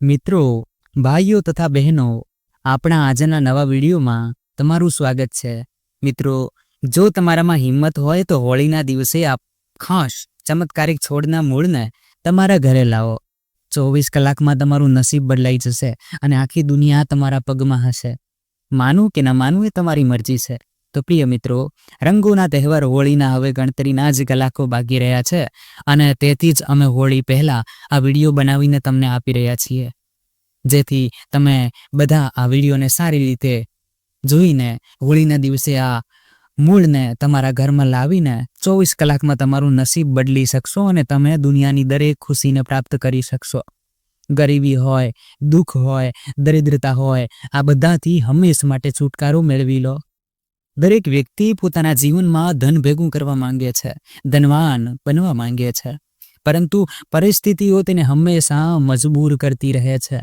મિત્રો, ભાઈઓ તથા બહેનો, આપણા આજના નવા વિડીયોમાં તમારું સ્વાગત છે. મિત્રો, જો તમારામાં હિંમત હોય તો હોળીના દિવસે આપ ખાસ ચમત્કારિક છોડના મૂળને તમારા ઘરે લાવો. ચોવીસ કલાકમાં તમારું નસીબ બદલાઈ જશે અને આખી દુનિયા તમારા પગમાં હશે. માનવું કે ના માનવું એ તમારી મરજી છે. તો પ્રિય મિત્રો, રંગોના તહેવાર હોળીના હવે ગણતરીના જ કલાકો બાકી રહ્યા છે અને તેથી જ અમે હોળી પહેલા આ વીડિયો બનાવીને તમને આપી રહ્યા છીએ. જેથી તમે બધા આ વિડીયોને સારી રીતે જોઈને હોળીના દિવસે આ મૂળને તમારા ઘરમાં લાવીને ચોવીસ કલાકમાં તમારું નસીબ બદલી શકશો અને તમે દુનિયાની દરેક ખુશીને પ્રાપ્ત કરી શકશો. ગરીબી હોય, દુઃખ હોય, દરિદ્રતા હોય, આ બધાથી હંમેશ માટે છુટકારો મેળવી લો. દરેક વ્યક્તિ પોતાના જીવનમાં ધન ભેગું કરવા માંગે છે, ધનવાન બનવા માંગે છે. પરંતુ પરિસ્થિતિઓ તેને હંમેશા મજબૂર કરતી રહે છે.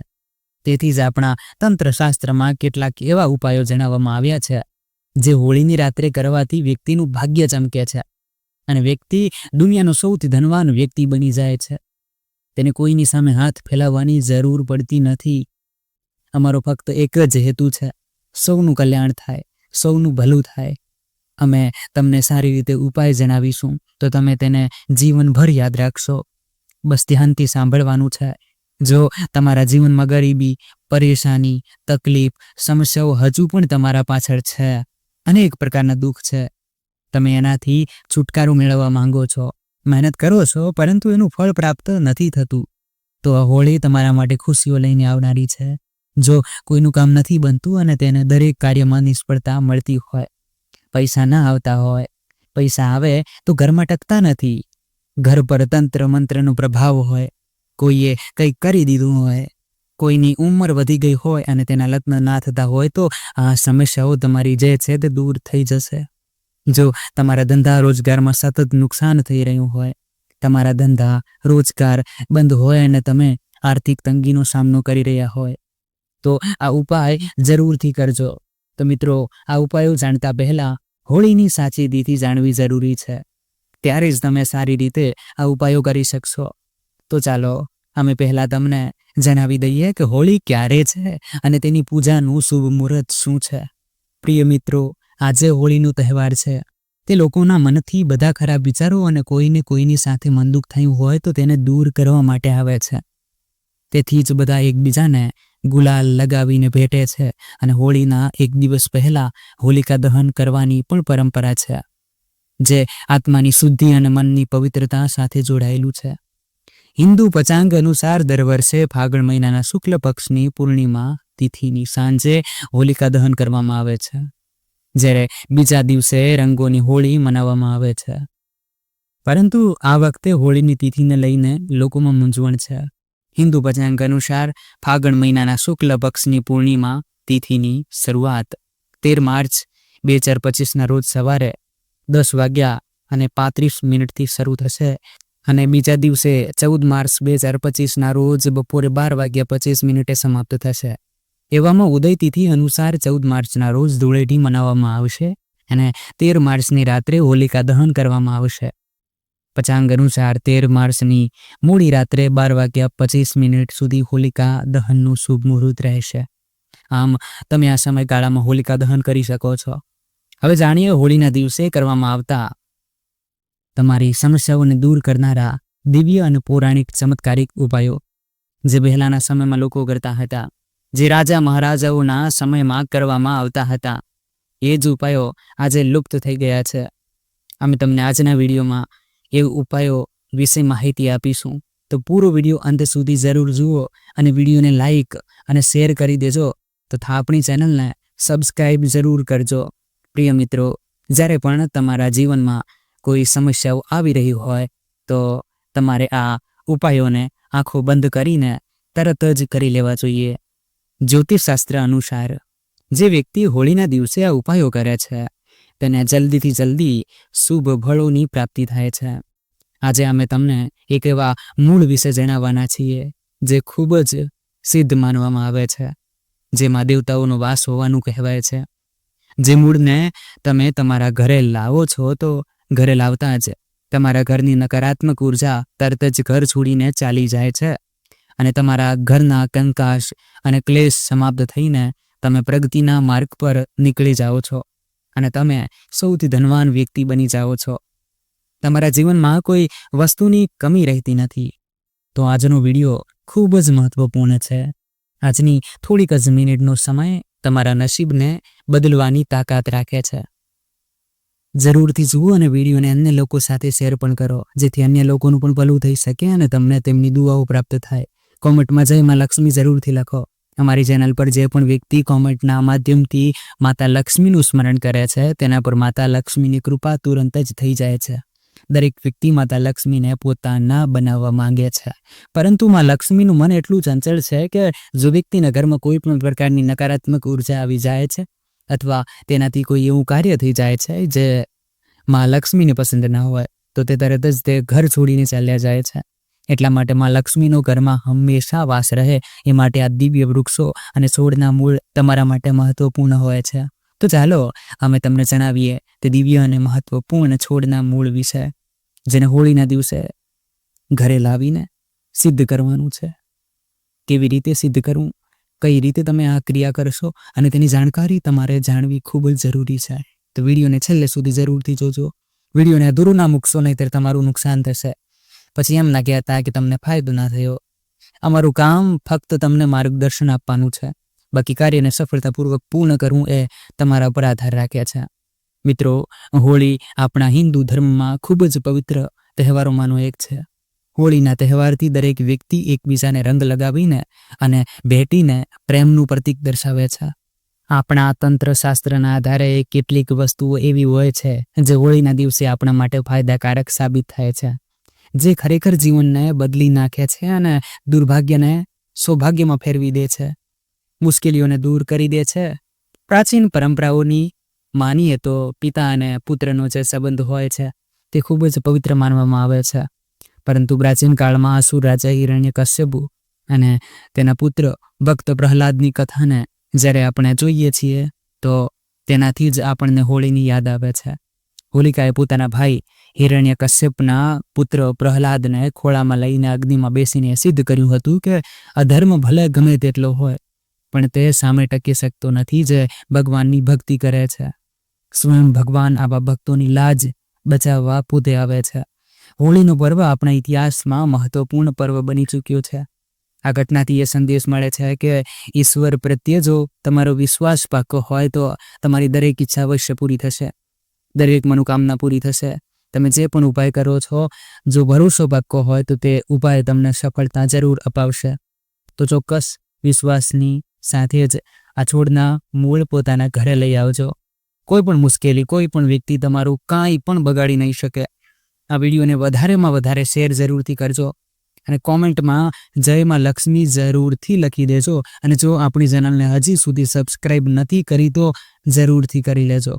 તેથી જ આપણા તંત્રશાસ્ત્રમાં કેટલાક એવા ઉપાયો જણાવવામાં આવ્યા છે, જે હોળીની રાત્રે કરવાથી વ્યક્તિનું ભાગ્ય ચમકે છે અને વ્યક્તિ દુનિયાનો સૌથી ધનવાન વ્યક્તિ બની જાય છે. તેને કોઈની સામે હાથ ફેલાવવાની જરૂર પડતી નથી. અમારો ફક્ત એક જ હેતુ છે, સૌનું કલ્યાણ થાય. સૌનું ભલું થાય. અમે તમને સારી રીતે ઉપાય જણાવીશું, તો તમે તેને જીવનભર યાદ રાખશો. બસ ધ્યાનથી સાંભળવાનું છે. જો તમારા જીવનમાં ગરીબી, પરેશાની, તકલીફ, સમસ્યાઓ હજુ પણ તમારા પાછળ છે અનેક પ્રકારના દુઃખ છે, તમે એનાથી છુટકારો મેળવવા માંગો છો. મહેનત કરો છો, પરંતુ એનું ફળ પ્રાપ્ત નથી થતું. તો હોળી તમારા માટે ખુશીઓ લઈને આવનારી છે. જો કોઈનું કામ નથી બનતું અને તેને દરેક કાર્યમાં નિષ્ફળતા મળતી હોય, પૈસા ના આવતા હોય, પૈસા આવે તો ઘરમાં ટકતા નથી. ઘર પર તંત્ર મંત્રનો પ્રભાવ હોય, કોઈએ કંઈક કરી દીધું હોય, કોઈની ઉંમર વધી ગઈ હોય અને તેના લગ્ન ના થતા હોય તો આ સમસ્યાઓ તમારી જે છે તે દૂર થઈ જશે. જો તમારા ધંધા રોજગારમાં સતત નુકસાન થઈ રહ્યું હોય, તમારા ધંધા રોજગાર બંધ હોય અને તમે આર્થિક તંગીનો સામનો કરી રહ્યા હોય તો આ ઉપાય જરૂરથી કરજો. તો મિત્રો, આ ઉપાયો જાણતા પહેલા હોળીની સાચી દીથી જાણવી જરૂરી છે. ત્યારે જ તમે સારી રીતે આ ઉપાયો કરી શકશો. તો ચાલો, અમે પહેલા તમને જણાવી દઈએ કે હોળી ક્યારે છે અને તેની પૂજાનું શુભ મુહૂર્ત શું છે. પ્રિય મિત્રો, આજે હોળીનો તહેવાર છે. તે લોકોના મનથી બધા ખરાબ વિચારો અને કોઈને કોઈની સાથે મનદુખ થયું હોય તો તેને દૂર કરવા માટે આવે છે. તેથી જ બધા એકબીજાને ગુલાલ લગાવીને ભેટે છે અને હોળીના એક દિવસ પહેલા હોલિકા દહન કરવાની પણ પરંપરા છે, જે આત્માની શુદ્ધિ અને મનની પવિત્રતા સાથે જોડાયેલું છે. હિન્દુ પચાંગ અનુસાર દર વર્ષે ફાગણ મહિનાના શુક્લ પક્ષની પૂર્ણિમા તિથિની સાંજે હોલિકા દહન કરવામાં આવે છે, જ્યારે બીજા દિવસે રંગોની હોળી મનાવવામાં આવે છે. પરંતુ આ વખતે હોળીની તિથિને લઈને લોકોમાં મૂંઝવણ છે. હિન્દુ પંચાંગ અનુસાર ફાગણ મહિનાના શુક્લ પક્ષની પૂર્ણિમા તિથિની શરૂઆત તેર માર્ચ બે હજાર પચીસના રોજ સવારે દસ વાગ્યા અને પાંત્રીસ મિનિટથી શરૂ થશે અને બીજા દિવસે ચૌદ માર્ચ બે હજાર પચીસના રોજ બપોરે બાર વાગ્યા પચીસ મિનિટે સમાપ્ત થશે. એવામાં ઉદય તિથિ અનુસાર ચૌદ માર્ચના રોજ ધૂળેટી મનાવવામાં આવશે અને તેર માર્ચની રાત્રે હોલિકા દહન કરવામાં આવશે. પચાંગ અનુસાર તેર માર્ચની મોડી રાત્રે બાર વાગ્યા પચીસ મિનિટ સુધી હોલિકા દહનનું શુભ મુહૂર્ત રહેશે. આમ, તમે આ સમયગાળામાં હોલિકા દહન કરી શકો છો. હવે જાણીએ હોળીના દિવસે કરવામાં આવતા તમારી સમસ્યાઓને દૂર કરનારા દિવ્ય અને પૌરાણિક ચમત્કારિક ઉપાયો જે પહેલાના સમયમાં લોકો કરતા હતા, જે રાજા મહારાજાઓના સમયમાં કરવામાં આવતા હતા. એ જ ઉપાયો આજે લુપ્ત થઈ ગયા છે. અમે તમને આજના વિડીયોમાં એ ઉપાયો વિશે માહિતી આપીશું. તો પૂરો વીડિયો અંત સુધી જરૂર જુઓ અને વિડીયોને લાઈક અને શેર કરી દેજો. તથા આપણી ચેનલને સબસ્ક્રાઈબ જરૂર કરજો. પ્રિય મિત્રો, જ્યારે પણ તમારા જીવનમાં કોઈ સમસ્યાઓ આવી રહી હોય, તો તમારે આ ઉપાયોને આંખો બંધ કરીને તરત જ કરી લેવા જોઈએ. જ્યોતિષશાસ્ત્ર અનુસાર, જે વ્યક્તિ હોળીના દિવસે આ ઉપાયો કરે છે, તેને જલ્દીથી જલ્દી શુભ ફળોની પ્રાપ્તિ થાય છે. આજે અમે તમને એક એવા મૂળ વિશે જણાવવાના છીએ, જે ખૂબ જ સિદ્ધ માનવામાં આવે છે, જેમાં દેવતાઓનો વાસ હોવાનું કહેવાય છે. જે મૂળને તમે તમારા ઘરે લાવો છો, તો ઘરે લાવતા જ તમારા ઘરની નકારાત્મક ઊર્જા તરત જ ઘર છોડીને ચાલી જાય છે. અને તમારા ઘરના કંકાશ અને ક્લેશ સમાપ્ત થઈને તમે પ્રગતિના માર્ગ પર નીકળી જાઓ છો. અને તમે સૌથી ધનવાન વ્યક્તિ બની જાઓ છો. તમારા જીવનમાં કોઈ વસ્તુની કમી રહેતી નથી. તો આજનો વીડિયો ખૂબ જ મહત્વપૂર્ણ છે. આજની થોડીક જ મિનિટનો સમય તમારા નસીબને બદલવાની તાકાત રાખે છે. જરૂરથી જુઓ અને વિડીયોને અન્ય લોકો સાથે શેર પણ કરો, જેથી અન્ય લોકોનું પણ ભલું થઈ શકે અને તમને તેમની દુઆઓ પ્રાપ્ત થાય. કોમેન્ટમાં જય માં લક્ષ્મી જરૂરથી લખો. અમારી ચેનલ પર જે પણ વ્યક્તિ કોમેન્ટના માધ્યમથી માતા લક્ષ્મીનું સ્મરણ કરે છે, તેના પર માતા લક્ષ્મીની કૃપા તુરંત જ થઈ જાય છે. દરેક વ્યક્તિ માતા લક્ષ્મીને પોતાના બનાવવા માંગે છે. પરંતુ માં લક્ષ્મીનું મન એટલું ચંચળ છે કે જો વ્યક્તિના ઘરમાં કોઈ પણ પ્રકારની નકારાત્મક ઊર્જા આવી જાય છે અથવા તેનાથી કોઈ એવું કાર્ય થઈ જાય છે જે માં લક્ષ્મીને પસંદ ના હોય, તો તે તરત જ તે ઘર છોડીને ચાલ્યા જાય છે. એટલા માટે માં લક્ષ્મીનો ઘરમાં હંમેશા વાસ રહે, એ માટે આ દિવ્ય વૃક્ષો અને છોડના મૂળ તમારા માટે મહત્વપૂર્ણ હોય છે. તો ચાલો, અમે તમને જણાવીએ તે દિવ્ય અને મહત્વપૂર્ણ છોડના મૂળ વિશે. જેને હોળીના દિવસે ઘરે લાવીને સિદ્ધ કરવાનું છે. કેવી રીતે સિદ્ધ કરવું? કઈ રીતે તમે આ ક્રિયા કરશો? અને તેની જાણકારી તમારે જાણવી ખૂબ જ જરૂરી છે. તો વિડીયોને છેલ્લે સુધી જરૂરથી જોજો. વિડીયોને અધૂરું ના મૂકશો નહીં ત્યારે તમારું નુકસાન થશે. પછી એમ ના કહેતા કે તમને ફાયદો ના થયો. અમારું કામ ફક્ત તમને માર્ગદર્શન આપવાનું છે. બાકી કાર્યને સફળતાપૂર્વક પૂર્ણ કરવું એ તમારા પર આધાર રાખ્યા છે. મિત્રો, હોળી આપણા હિન્દુ ધર્મમાં ખૂબ જ પવિત્ર તહેવારોમાંનો એક છે. હોળીના તહેવારથી દરેક વ્યક્તિ એકબીજાને રંગ લગાવીને અને ભેટીને પ્રેમનું પ્રતીક દર્શાવે છે. આપણા તંત્રશાસ્ત્રના આધારે કેટલીક વસ્તુઓ એવી હોય છે જે હોળીના દિવસે આપણા માટે ફાયદાકારક સાબિત થાય છે. જે ખરેખર જીવનને બદલી નાખે છે અને દુર્ભાગ્યને સૌભાગ્યમાં ફેરવી દે છે. મુશ્કેલીઓને દૂર કરી દે છે. પ્રાચીન પરંપરાઓની માનીએ તો પિતા અને પુત્રનો જે સંબંધ હોય છે, તે ખૂબ જ પવિત્ર માનવામાં આવે છે. પરંતુ પ્રાચીન કાળમાં અસુર રાજા હિરણ્ય કશ્યપુ અને તેના પુત્ર ભક્ત પ્રહલાદની કથાને જ્યારે આપણે જોઈએ છીએ, તો તેનાથી જ આપણને હોળીની યાદ આવે છે. હોલિકાએ પોતાના ભાઈ હિરણ્ય કશ્યપના પુત્ર પ્રહલાદને ખોળામાં લઈને અગ્નિમાં બેસીને સિદ્ધ કર્યું હતું કે અધર્મ ભલે ગમે તેટલો હોય, પણ તે સામે ટકી શકતો નથી જે ભગવાનની ભક્તિ કરે છે. સ્વયં ભગવાન આવા ભક્તોની લાજ બચાવવા પોતે આવે છે. હોળીનો પર્વ આપણા ઇતિહાસમાં મહત્વપૂર્ણ પર્વ બની ચૂક્યો છે. આ ઘટનાથી એ સંદેશ મળે છે કે ઈશ્વર પ્રત્યે જો તમારો વિશ્વાસ પાકો હોય તો તમારી દરેક ઈચ્છા અવશ્ય પૂરી થશે. દરેક મનોકામના પૂરી થશે. તમે જે પણ ઉપાય કરો છો, જો ભરોસો પાક્કો હોય તો તે ઉપાય તમને સફળતા જરૂર અપાવશે. તો ચોક્કસ વિશ્વાસની સાથે જ આ છોડના મૂળ પોતાના ઘરે લઈ આવજો. કોઈ પણ મુશ્કેલી, કોઈ પણ વ્યક્તિ તમારું કાંઈ પણ બગાડી નહીં શકે. આ વિડીયોને વધારેમાં વધારે શેર જરૂરથી કરજો અને કોમેન્ટમાં જયમાં લક્ષ્મી જરૂરથી લખી દેજો અને જો આપણી ચેનલને હજી સુધી સબસ્ક્રાઇબ નથી કરી તો જરૂરથી કરી લેજો.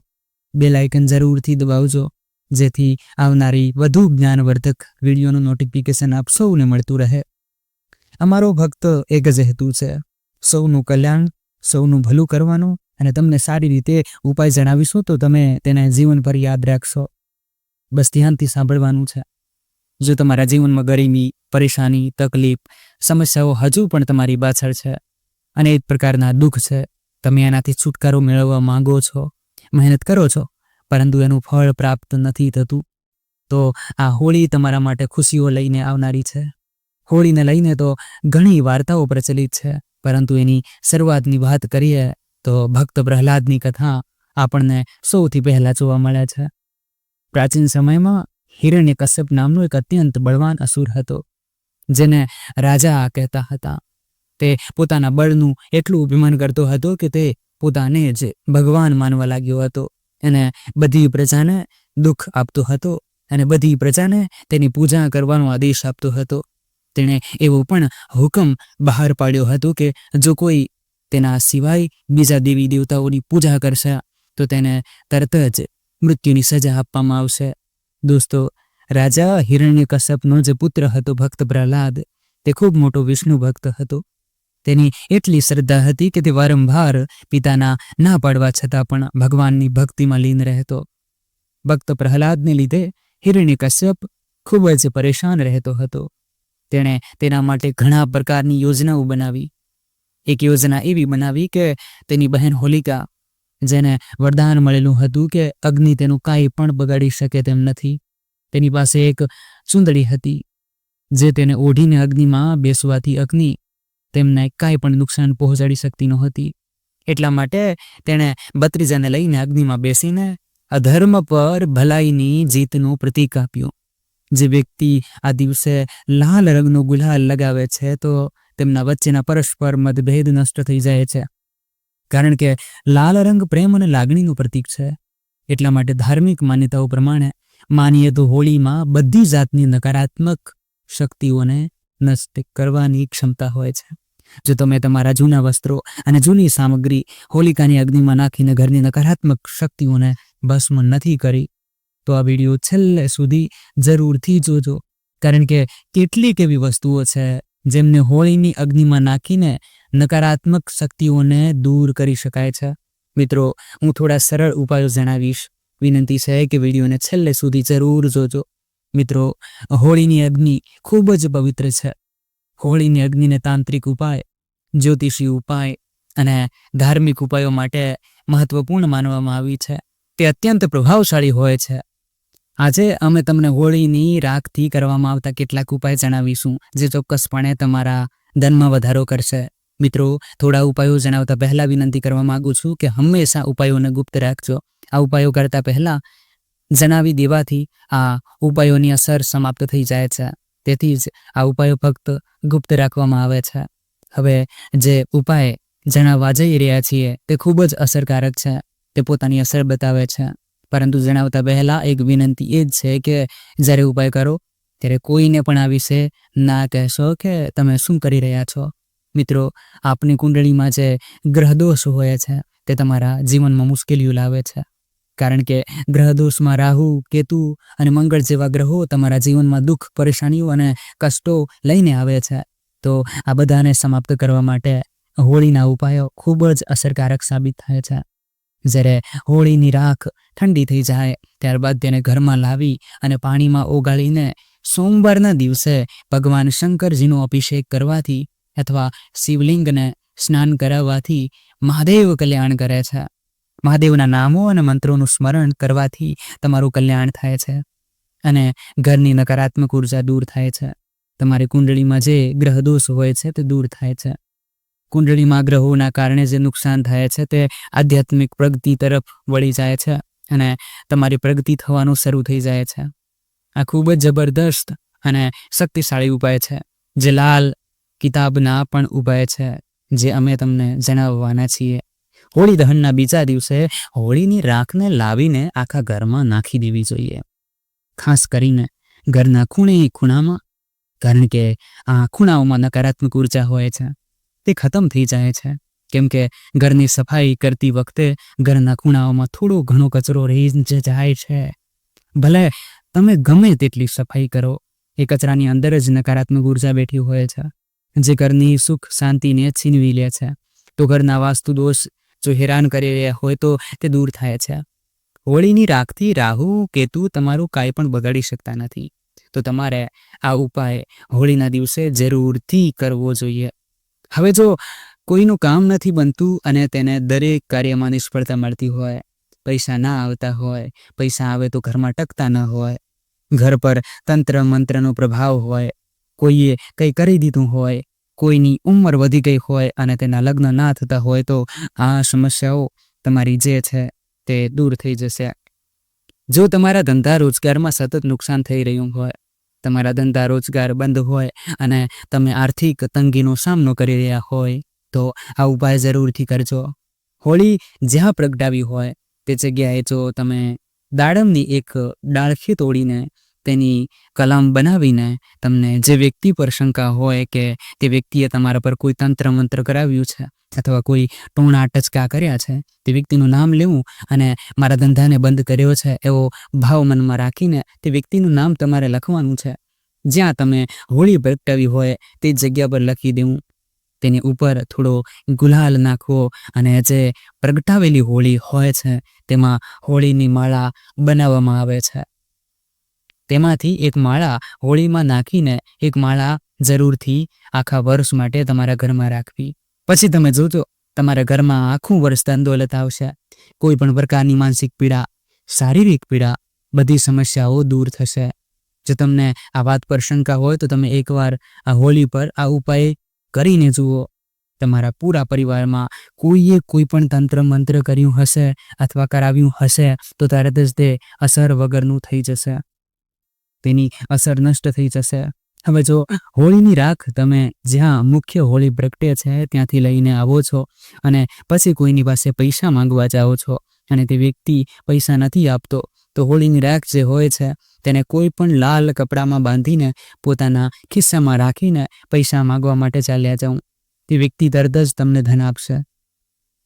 બેલ આઇકન જરૂરથી દબાવજો, જેથી આવનારી વધુ જ્ઞાનવર્ધક વિડીયોનું નોટિફિકેશન આપ સૌને મળતું રહે. અમારો ભક્ત એક જ હેતુ છે, સૌનું કલ્યાણ, સૌનું ભલું કરવાનું અને તમને સારી રીતે ઉપાય જણાવીશું, તો તમે તેને જીવનભર યાદ રાખશો. બસ ધ્યાનથી સાંભળવાનું છે. જો તમારા જીવનમાં ગરીબી પરેશાની, તકલીફ, સમસ્યાઓ હજુ પણ તમારી પાછળ છે અને એક પ્રકારના દુઃખ છે, તમે એનાથી છુટકારો મેળવવા માંગો છો, મહેનત કરો છો, પરંતુ એનું ફળ પ્રાપ્ત નથી થતું, તો આ હોળી તમારા માટે ખુશીઓ લઈને આવનારી છે. હોળીને લઈને તો ઘણી વાર્તાઓ પ્રચલિત છે, પરંતુ એની શરૂઆતની વાત કરીએ તો ભક્ત પ્રહલાદની કથા આપણને સૌથી પહેલા જોવા મળે છે. પ્રાચીન સમયમાં હિરણ્ય કશ્યપ નામનો એક અત્યંત બળવાન અસુર હતો, જેને રાજા કહેતા હતા. તે પોતાના બળનું એટલું અભિમાન કરતો હતો કે તે પોતાને જ ભગવાન માનવા લાગ્યો હતો. અને બધી પ્રજાને દુઃખ આપતો હતો અને બધી પ્રજાને તેની પૂજા કરવાનો આદેશ આપતો હતો. તેણે એવો પણ હુકમ બહાર પાડ્યો હતો કે જો કોઈ તેના સિવાય બીજા દેવી દેવતાઓની પૂજા કરશે, તો તેને તરત જ મૃત્યુની સજા આપવામાં આવશે. દોસ્તો, રાજા હિરણ્યકશ્યપનો જે પુત્ર હતો ભક્ત પ્રહલાદ, તે ખૂબ મોટો વિષ્ણુ ભક્ત હતો. તેની એટલી શ્રદ્ધા હતી કે તે વારંવાર પિતાના ના પાડવા છતાં પણ ભગવાનની ભક્તિમાં લીન રહેતો. ભક્ત પ્રહલાદને લીધે હિરણ્યકશ્યપ ખૂબ જ પરેશાન રહેતો હતો. તેણે તેના માટે ઘણા પ્રકારની યોજનાઓ બનાવી. એક યોજના એવી બનાવી કે તેની બહેન હોલિકા, જેને વરદાન મળેલું હતું કે અગ્નિ તેનું કાંઈ પણ બગાડી શકે તેમ નથી, તેની પાસે એક ચૂંદડી હતી, જે તેને ઓઢીને અગ્નિમાં બેસવાથી અગ્નિ તેમને કાંઈ પણ નુકસાન પહોંચાડી શકતી નહોતી. એટલા માટે તેણે બત્રીજાને લઈને અગ્નિમાં બેસીને અધર્મ પર ભલાઈની જીતનું પ્રતીક આપ્યું. જે વ્યક્તિ આ દિવસે લાલ રંગનો ગુલાલ લગાવે છે તો તેમના વચ્ચેના પરસ્પર મતભેદ નષ્ટ થઈ જાય છે. કારણ કે લાલ રંગ પ્રેમ અને લાગણીનું પ્રતીક છે. એટલા માટે ધાર્મિક માન્યતાઓ પ્રમાણે માનીએ તો હોળીમાં બધી જાતની નકારાત્મક શક્તિઓને નષ્ટ કરવાની ક્ષમતા હોય છે. જો તમે તમારા જૂના વસ્ત્રો અને જૂની સામગ્રી હોલિકાની અગ્નિમાં નાખીને ઘરની નકારાત્મક શક્તિઓને ભસ્મ નથી કરી, તો આ વીડિયો છેલ્લે સુધી જરૂરથી જોજો. કારણ કે કેટલીક એવી વસ્તુઓ છે જેમને હોળીની અગ્નિમાં નાખીને નકારાત્મક શક્તિઓને દૂર કરી શકાય છે. મિત્રો, હું થોડા સરળ ઉપાયો જણાવીશ. વિનંતી છે કે વિડીયોને છેલ્લે સુધી જરૂર જોજો. મિત્રો, હોળીની અગ્નિ ખૂબ જ પવિત્ર છે. હોળીની અગ્નિને તાંત્રિક ઉપાય, જ્યોતિષી ઉપાય અને ધાર્મિક ઉપાયો માટે મહત્વપૂર્ણ માનવામાં આવી છે. તે અત્યંત પ્રભાવશાળી હોય છે. આજે અમે તમને હોળીની રાખથી કરવામાં આવતા કેટલાક ઉપાય જણાવીશું, જે ચોક્કસપણે તમારા ધનમાં વધારો કરશે. મિત્રો, થોડા ઉપાયો જણાવતા પહેલા વિનંતી કરવા માંગુ છું કે હંમેશા ઉપાયોને ગુપ્ત રાખજો. આ ઉપાયો કરતા પહેલા જણાવી દેવાથી આ ઉપાયોની અસર સમાપ્ત થઈ જાય છે. તેથી જ આ ઉપાયો ફક્ત ગુપ્ત રાખવામાં આવે છે. હવે જે ઉપાય જણાવવા જઈ રહ્યા છીએ, તે ખૂબ જ અસરકારક છે. તે પોતાની અસર બતાવે છે. પરંતુ જણાવતા પહેલા એક વિનંતી એ જ છે કે જ્યારે ઉપાય કરો, ત્યારે કોઈને પણ આ વિશે ના કહેશો કે તમે શું કરી રહ્યા છો. મિત્રો, આપની કુંડળીમાં જે ગ્રહદોષ હોય છે, તે તમારા જીવનમાં મુશ્કેલીઓ લાવે છે. કારણ કે ગ્રહદોષમાં રાહુ, કેતુ અને મંગળ જેવા ગ્રહો તમારા જીવનમાં દુઃખ, પરેશાનીઓ અને કષ્ટો લઈને આવે છે. તો આ બધાને સમાપ્ત કરવા માટે હોળીના ઉપાયો ખૂબ જ અસરકારક સાબિત થાય છે. જ્યારે હોળીની રાખ ઠંડી થઈ જાય, ત્યારબાદ તેને ઘરમાં લાવી અને પાણીમાં ઓગાળીને સોમવારના દિવસે ભગવાન શંકરજીનો અભિષેક કરવાથી અથવા શિવલિંગને સ્નાન કરાવવાથી મહાદેવ કલ્યાણ કરે છે. મહાદેવના નામો અને મંત્રોનું સ્મરણ કરવાથી તમારું કલ્યાણ થાય છે અને ઘરની નકારાત્મક ઊર્જા દૂર થાય છે. તમારી કુંડળીમાં જે ગ્રહદોષ હોય છે તે દૂર થાય છે. કુંડળીમાં ગ્રહોના કારણે જે નુકસાન થાય છે તે આધ્યાત્મિક પ્રગતિ તરફ વળી જાય છે અને તમારી પ્રગતિ થવાનું શરૂ થઈ જાય છે. આ ખૂબ જ જબરદસ્ત અને શક્તિશાળી ઉપાય છે. જે લાલ કિતાબના પણ ઉપાય છે જે અમે તમને જણાવવાના છીએ. હોળી દહનના બીજા દિવસે હોળીની રાખને લાવીને આખા ઘરમાં નાખી દેવી જોઈએ. ખાસ કરીને ઘરના ખૂણે ખૂણામાં, કારણ કે આ ખૂણાઓમાં નકારાત્મક ઊર્જા હોય છે. તે ખતમ થઈ જાય છે. કેમ કે ઘરની સફાઈ કરતી વખતે ઘરના ખૂણાઓમાં થોડો ઘણો કચરો રહી જ જાય છે. ભલે તમે ગમે તેટલી સફાઈ કરો, એ કચરાની અંદર જ નકારાત્મક ઊર્જા બેઠી હોય છે. જે ઘરની સુખ શાંતિને છીનવી લે છે. તો ઘરના વાસ્તુ દોષ જો હેરાન કરી રહ્યા હોય તો તે દૂર થાય છે. હોળીની રાખથી રાહુ, કેતુ તમારું કાંઈ પણ બગાડી શકતા નથી. તો તમારે આ ઉપાય હોળીના દિવસે જરૂરથી કરવો જોઈએ. હવે જો કોઈનું કામ નથી બનતું અને તેને દરેક કાર્યમાં નિષ્ફળતા મળતી હોય, પૈસા ના આવતા હોય, પૈસા આવે તો ઘરમાં ટકતા ન હોય, ઘર પર તંત્ર મંત્રનો પ્રભાવ હોય, કોઈએ કંઈ કરી દીધું હોય, કોઈની ઉંમર વધી ગઈ હોય અને તેના લગ્ન ના થતા હોય તો આ સમસ્યાઓ તમારી જે છે તે દૂર થઈ જશે. જો તમારા ધંધા રોજગારમાં સતત નુકસાન થઈ રહ્યું હોય તમારા ધંધા રોજગાર બંધ હોય અને તમે આર્થિક તંગીનો સામનો કરી રહ્યા હોય, તો આ ઉપાય જરૂરથી કરજો. હોળી જ્યાં પ્રગટાવી હોય તે જગ્યાએ જો તમે દાડમની એક ડાળખી તોડીને તેની કલમ બનાવીને તમને જે વ્યક્તિ પર શંકા હોય કે તે વ્યક્તિએ તમારા પર કોઈ તંત્ર મંત્ર કરાવ્યું છે અથવા કોઈ ટોણા ટચકા કર્યા છે, તે વ્યક્તિનું નામ લેવું અને મારા ધંધાને બંધ કર્યો છે એવો ભાવ મનમાં રાખીને તે વ્યક્તિનું નામ તમારે લખવાનું છે. જ્યાં તમે હોળી પ્રગટાવી હોય તે જગ્યા પર લખી દેવું. તેની ઉપર થોડો ગુલાલ નાખવો અને જે પ્રગટાવેલી હોળી હોય છે તેમાં હોળીની માળા બનાવવામાં આવે છે. તેમાંથી એક માળા હોળીમાં નાખીને એક માળા જરૂરથી આખા વર્ષ માટે તમારા ઘરમાં રાખવી. પછી તમે જોજો, તમારા ઘરમાં આખું વર્ષ દંદોલત આવશે કોઈ પણ પ્રકારની માનસિક પીડા, શારીરિક પીડા, બધી સમસ્યાઓ દૂર થશે. જો તમને આ વાત પર શંકા હોય તો તમે એકવાર આ હોળી પર આ ઉપાય કરીને જુઓ. તમારા પૂરા પરિવારમાં કોઈએ કોઈ પણ તંત્ર મંત્ર કર્યું હશે અથવા કરાવ્યું હશે તો તરત જ તે અસર વગરનું થઈ જશે. તેની અસર નષ્ટ થઈ જશે. હવે જો હોળીની રાખ તમે જ્યાં મુખ્ય હોળી પ્રગટે છે ત્યાંથી લઈને આવો છો અને પછી કોઈની પાસે પૈસા માંગવા જાઓ છો અને તે વ્યક્તિ પૈસા નથી આપતો, તો હોળીની રાખ જે હોય છે તેને કોઈ પણ લાલ કપડામાં બાંધીને પોતાના ખિસ્સામાં રાખીને પૈસા માંગવા માટે ચાલ્યા જાઉં. તે વ્યક્તિ તરત જ તમને ધન આપશે.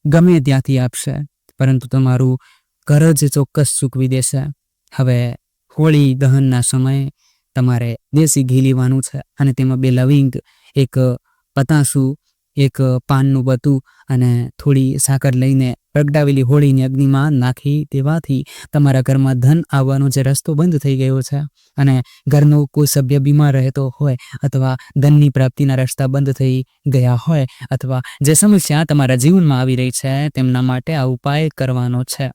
ગમે ત્યાંથી આપશે, પરંતુ તમારું ઘર જ ચોક્કસ ચૂકવી દેશે. હવે હોળી દહનના સમયે તમારે દેશી ઘી લેવાનું છે અને તેમાં બે લવિંગ, એક પતાસું, એક પાનનું બતું અને થોડી સાકર લઈને પ્રગટાવેલી હોળીની અગ્નિમાં નાખી દેવાથી તમારા ઘરમાં ધન આવવાનો જે રસ્તો બંધ થઈ ગયો છે અને ઘરનો કોઈ સભ્ય બીમાર રહેતો હોય અથવા ધનની પ્રાપ્તિના રસ્તા બંધ થઈ ગયા હોય અથવા જે સમસ્યા તમારા જીવનમાં આવી રહી છે તેમના માટે આ ઉપાય કરવાનો છે.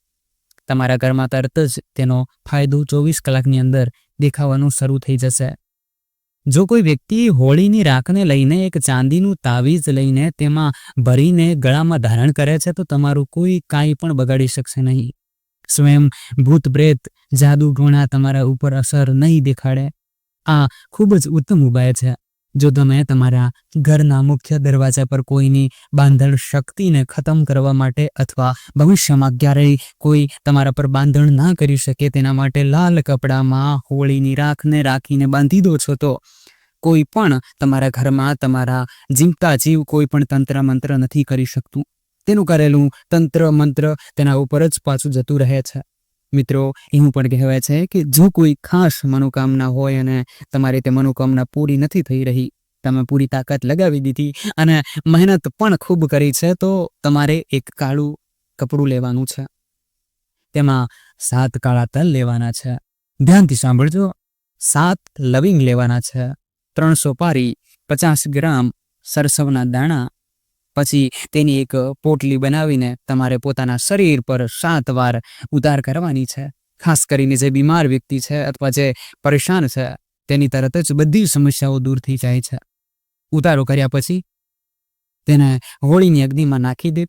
તમારા ઘરમાં તરત જ તેનો ફાયદો ચોવીસ કલાકની અંદર દેખાવાનું શરૂ થઈ જશે. જો કોઈ વ્યક્તિ હોળીની રાખને લઈને એક ચાંદીનું તાવીજ લઈને તેમાં ભરીને ગળામાં ધારણ કરે છે, તો તમારું કોઈ કાંઈ પણ બગાડી શકશે નહીં. સ્વયં ભૂત પ્રેત જાદુ ટોણા તમારા ઉપર અસર નહીં દેખાડે. આ ખૂબ જ ઉત્તમ ઉપાય છે. જો તમે તમારા ઘરના મુખ્ય દરવાજા પર કોઈની બાંધણ શક્તિને ખતમ કરવા માટે અથવા ભવિષ્યમાં ક્યારેય કોઈ તમારા પર બાંધણ ના કરી શકે તેના માટે લાલ કપડામાં હોળીની રાખને રાખીને બાંધી દો છો, તો કોઈ પણ તમારા ઘરમાં તમારા જીવતા જીવ કોઈ પણ તંત્ર મંત્ર નથી કરી શકતું. તેનું કરેલું તંત્ર મંત્ર તેના ઉપર જ પાછું જતું રહે છે. મિત્રો એવું પણ કહેવાય છે કે જો કોઈ ખાસ મનોકામના હોય અને તમારી તે મનોકામના પૂરી નથી થઈ રહી, તમે પૂરી તાકાત લગાવી દીધી અને મહેનત પણ ખૂબ કરી છે, તો તમારે એક કાળું કપડું લેવાનું છે. તેમાં સાત કાળા તલ લેવાના છે. ધ્યાનથી સાંભળજો. સાત લવિંગ લેવાના છે. ત્રણસો પારી, પચાસ ગ્રામ સરસવના દાણા પછી તેની એક પોટલી બનાવીને તમારે પોતાના શરીર પર સાત વાર ઉતાર કરવાની છે. ખાસ કરીને જે બીમાર વ્યક્તિ છે અથવા જે પરેશાન છે, તેની તરત જ બધી સમસ્યાઓ દૂર થઈ જાય છે. ઉતારો કર્યા પછી તેને હોળીની અગ્નિમાં નાખી દે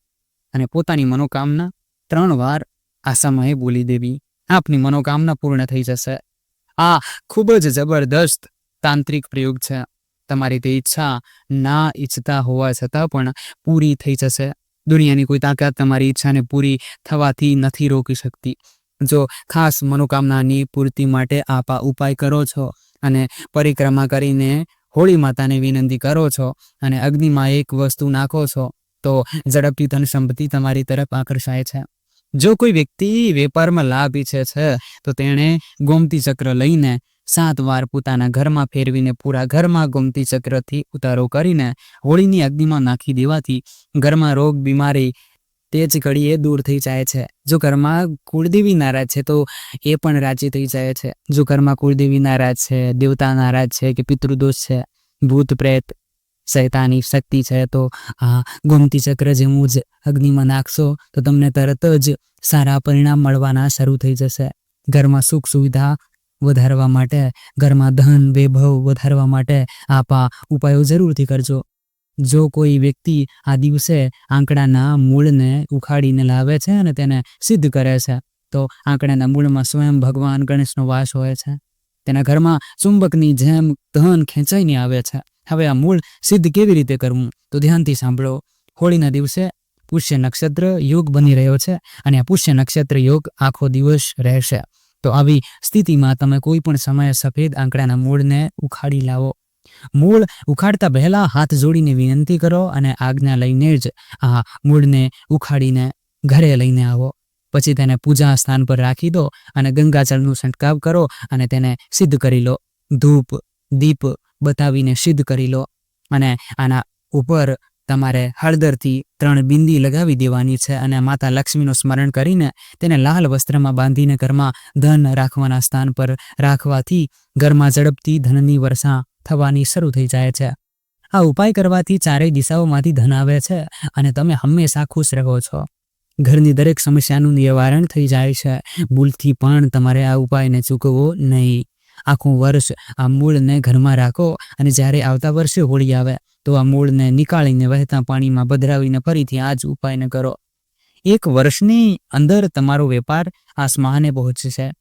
અને પોતાની મનોકામના ત્રણ વાર આ સમયે બોલી દેવી. આપની મનોકામના પૂર્ણ થઈ જશે. આ ખૂબ જ જબરદસ્ત તાંત્રિક પ્રયોગ છે. તમારી તે ઈચ્છા ના ઈચ્છતા હોવા છતાં પણ પૂરી થઈ જશે. દુનિયાની કોઈ તાકાત તમારી ઈચ્છાને પૂરી થવાથી નથી રોકી શકતી. જો ખાસ મનોકામનાની પૂર્તિ માટે આપા ઉપાય કરો છો અને પરિક્રમા કરીને હોળી માતાને વિનંતી કરો છો અને અગ્નિમાં એક વસ્તુ નાખો છો, તો ઝડપથી ધન સંપત્તિ તમારી તરફ આકર્ષાય છે. જો કોઈ વ્યક્તિ વેપારમાં લાભ ઈચ્છે છે, તો તેણે ગોમતી ચક્ર લઈને સાત વાર પોતાના ઘરમાં ફેરવીને પૂરા ઘરમાં ગોમતી ચક્રથી ઉતારો કરીને હોળીની અગ્નિમાં નાખી દેવાથી ઘરમાં રોગ, બીમારી તે જ ઘડીએ દૂર થઈ જાય છે. જો ઘરમાં કુળદેવી નારાજ છે, તો એ પણ રાજી થઈ જાય છે. જો ઘરમાં કુળદેવી નારાજ છે, દેવતા નારાજ છે કે પિતૃદોષ છે, ભૂત, પ્રેત, શૈતાની શક્તિ છે, તો આ ગોમતી ચક્ર જેવું જ અગ્નિમાં નાખશો, તો તમને તરત જ સારા પરિણામ મળવાના શરૂ થઈ જશે. ઘરમાં સુખ સુવિધા વધારવા માટે, ઘરમાં ધન, વૈભવ વધારવા માટે આપ ઉપાયો જરૂરથી કરજો. જો કોઈ વ્યક્તિ આ દિવસે આંકડાના મૂળને ઉખાડીને લાવે છે અને તેને સિદ્ધ કરે છે, તો આંકડાના મૂળમાં સ્વયં ભગવાન ગણેશનો વાસ હોય છે. તેના ઘરમાં ચુંબકની જેમ ધન ખેંચાઈને આવે છે. હવે આ મૂળ સિદ્ધ કેવી રીતે કરવું? તો ધ્યાનથી સાંભળો. હોળીના દિવસે પુષ્ય નક્ષત્ર યોગ બની રહ્યો છે અને આ પુષ્ય નક્ષત્ર યોગ આખો દિવસ રહેશે. તો આવી સ્થિતિમાં તમે કોઈ પણ સમયે સફેદ આંકડાના મૂળને ઉખાડી લાવો. મૂળ ઉખાડતા પહેલા હાથ જોડીને વિનંતી કરો અને આજ્ઞા લઈને જ આ મૂળને ઉખાડીને ઘરે લઈને આવો. પછી તેને પૂજા સ્થાન પર રાખી દો અને ગંગાજળનું છંટકાવ કરો અને તેને સિદ્ધ કરી લો. ધૂપ, દીપ બતાવીને સિદ્ધ કરી લો અને આના ઉપર તમારે હળદરથી ત્રણ બિંદી લગાવી દેવાની છે અને માતા લક્ષ્મીનું સ્મરણ કરીને તેને લાલ વસ્ત્રમાં બાંધીને ઘરમાં ધન રાખવાના સ્થાન પર રાખવાથી ઘરમાં ઝડપથી ધનની વર્ષા થવાની શરૂ થઈ જાય છે. આ ઉપાય કરવાથી ચારેય દિશાઓમાંથી ધન આવે છે અને તમે હંમેશા ખુશ રહો છો. ઘરની દરેક સમસ્યાનું નિવારણ થઈ જાય છે. ભૂલથી પણ તમારે આ ઉપાયને ચૂકવવો નહીં. આખું વર્ષ આ મૂળને ઘરમાં રાખો અને જ્યારે આવતા વર્ષે હોળી આવે, તો આ મૂળને નીકાળીને વહેતા પાણીમાં પધરાવીને ફરીથી આ જ ઉપાયને કરો. એક વર્ષની અંદર તમારો વેપાર આસમાને પહોંચશે.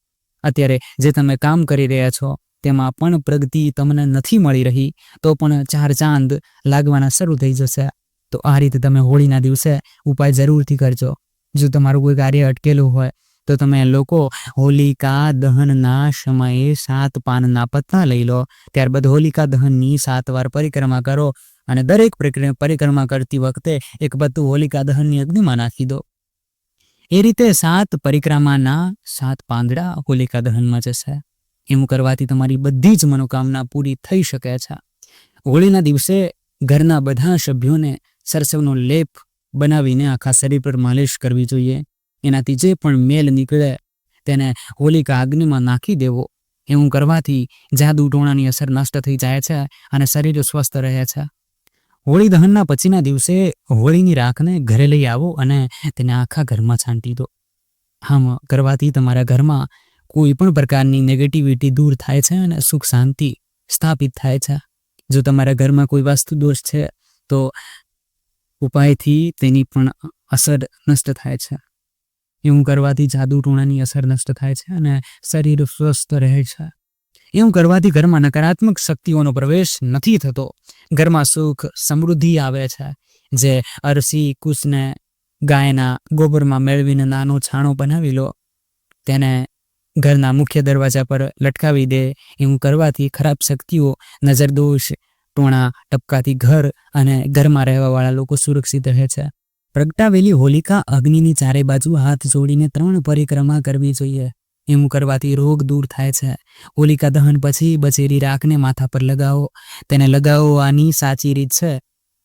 અત્યારે જે તમે કામ કરી રહ્યા છો, તેમાં પણ પ્રગતિ તમને નથી મળી રહી, તો પણ ચાર ચાંદ લાગવાના શરૂ થઈ જશે. તો આ રીતે તમે હોળીના દિવસે ઉપાય જરૂરથી કરજો. જો તમારું કોઈ કાર્ય અટકેલું હોય તો તમે લોકો હોલિકા દહનના સમયે સાત પાનના પત્તા લઈ લો. ત્યારબાદ હોલિકા દહનની સાત વાર પરિક્રમા કરો અને દરેક પરિક્રમા કરતી વખતે એક પત્તું હોલિકા દહનની અગ્નિમાં નાખી દો. એ રીતે સાત પરિક્રમાના સાત પાંદડા હોલિકા દહનમાં જશે. એવું કરવાથી તમારી બધી જ મનોકામના પૂરી થઈ શકે છે. હોળીના દિવસે ઘરના બધા સભ્યોને સરસવનો લેપ બનાવીને આખા શરીર પર માલિશ કરવી જોઈએ. એનાથી જે પણ મેલ નીકળે તેને હોલિકા અગ્નિમાં નાખી દેવો. એવું કરવાથી જાદુ ટોણાની અસર નષ્ટ થઈ જાય છે અને શરીર સ્વસ્થ રહે છે. હોળી દહનના પછીના દિવસે હોળીની રાખને ઘરે લઈ આવો અને તેને આખા ઘરમાં છાંટી દો. આમ કરવાથી તમારા ઘરમાં કોઈ પણ પ્રકારની નેગેટિવિટી દૂર થાય છે અને સુખ શાંતિ સ્થાપિત થાય છે. જો તમારા ઘરમાં કોઈ વાસ્તુ દોષ છે, તો ઉપાયથી તેની પણ અસર નષ્ટ થાય છે. એવું કરવાથી જાદુ ટૂણાની અસર નષ્ટ થાય છે અને શરીર સ્વસ્થ રહે છે એવું કરવાથી ઘરમાં નકારાત્મક શક્તિઓનો પ્રવેશ નથી થતો ઘરમાં સુખ સમૃદ્ધિ આવે છે જે અરસી કુશને ગાયના ગોબરમાં મેળવીને નાનો છાણો બનાવી લો તેને ઘરના મુખ્ય દરવાજા પર લટકાવી દે એવું કરવાથી ખરાબ શક્તિઓ નજરદોષ ટોણા ટપકાથી ઘર અને ઘરમાં રહેવાવાળા લોકો સુરક્ષિત રહે છે પ્રગટાવેલી હોલિકા અગ્નિની ચારે બાજુ હાથ જોડીને ત્રણ પરિક્રમા કરવી જોઈએ. એવું કરવાથી રોગ દૂર થાય છે. હોલિકા દહન પછી બચેરી રાખને માથા પર લગાવો. તેને લગાવવાની સાચી રીત છે.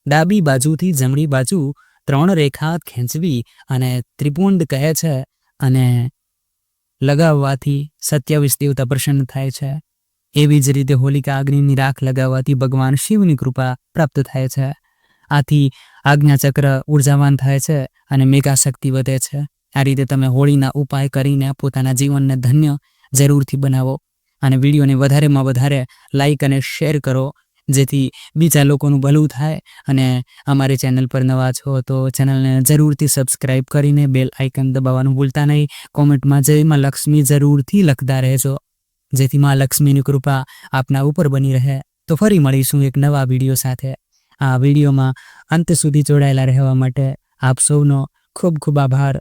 ડાબી બાજુથી જમણી બાજુ ત્રણ રેખા ખેંચવી અને ત્રિપુંડ કહે છે અને લગાવવાથી સત્યાવીસ દેવતા પ્રસન્ન થાય છે. એવી જ રીતે હોલિકા અગ્નિની રાખ લગાવવાથી ભગવાન શિવની કૃપા પ્રાપ્ત થાય છે. આથી આજ્ઞાચક્ર ઉર્જાવાન થાય છે અને મેઘાશક્તિ વધે છે. આ રીતે તમે હોળીના ઉપાય કરીને પોતાના જીવનને ધન્ય જરૂરથી બનાવો અને વિડીયોને વધારેમાં વધારે લાઈક અને શેર કરો, જેથી બીજા લોકોનું ભલું થાય અને અમારી ચેનલ પર નવા છો તો ચેનલને જરૂરથી સબસ્ક્રાઇબ કરીને બેલ આઇકન દબાવવાનું ભૂલતા નહીં. કોમેન્ટમાં જય માં લક્ષ્મી જરૂરથી લખતા રહેજો, જેથી માં લક્ષ્મીની કૃપા આપના ઉપર બની રહે. તો ફરી મળીશું એક નવા વીડિયો સાથે. આ વિડીયોમાં અંત સુધી જોડાયેલા રહેવા માટે આપ સૌનો ખૂબ ખૂબ આભાર.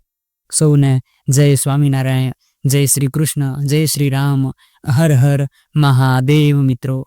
સૌને જય સ્વામિનારાયણ, જય શ્રી કૃષ્ણ, જય શ્રી રામ, હર હર મહાદેવ મિત્રો.